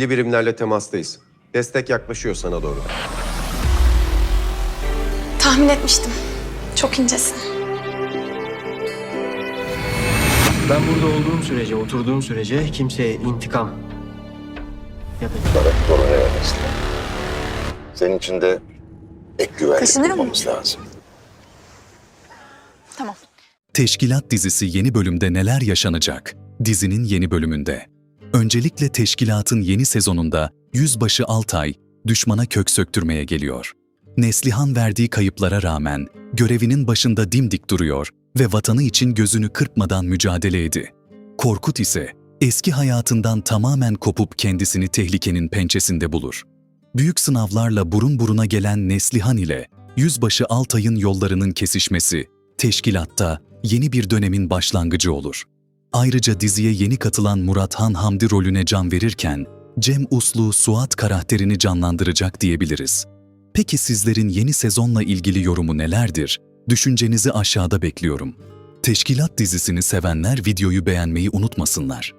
İlgili birimlerle temastayız. Destek yaklaşıyor sana doğru. Tahmin etmiştim. Çok incesin. Ben burada olduğum sürece, oturduğum sürece kimseye intikam ya da oraya Nesli. Senin için de ek güvenlik Kaşınıyor mu? bulmamız lazım. Tamam. Teşkilat dizisi yeni bölümde neler yaşanacak? Dizinin yeni bölümünde. Öncelikle teşkilatın yeni sezonunda Yüzbaşı Altay düşmana kök söktürmeye geliyor. Neslihan verdiği kayıplara rağmen görevinin başında dimdik duruyor ve vatanı için gözünü kırpmadan mücadele edi. Korkut ise eski hayatından tamamen kopup kendisini tehlikenin pençesinde bulur. Büyük sınavlarla burun buruna gelen Neslihan ile Yüzbaşı Altay'ın yollarının kesişmesi teşkilatta yeni bir dönemin başlangıcı olur. Ayrıca diziye yeni katılan Murat Han Hamdi rolüne can verirken, Cem Uslu Suat karakterini canlandıracak diyebiliriz. Peki sizlerin yeni sezonla ilgili yorumu nelerdir? Düşüncenizi aşağıda bekliyorum. Teşkilat dizisini sevenler videoyu beğenmeyi unutmasınlar.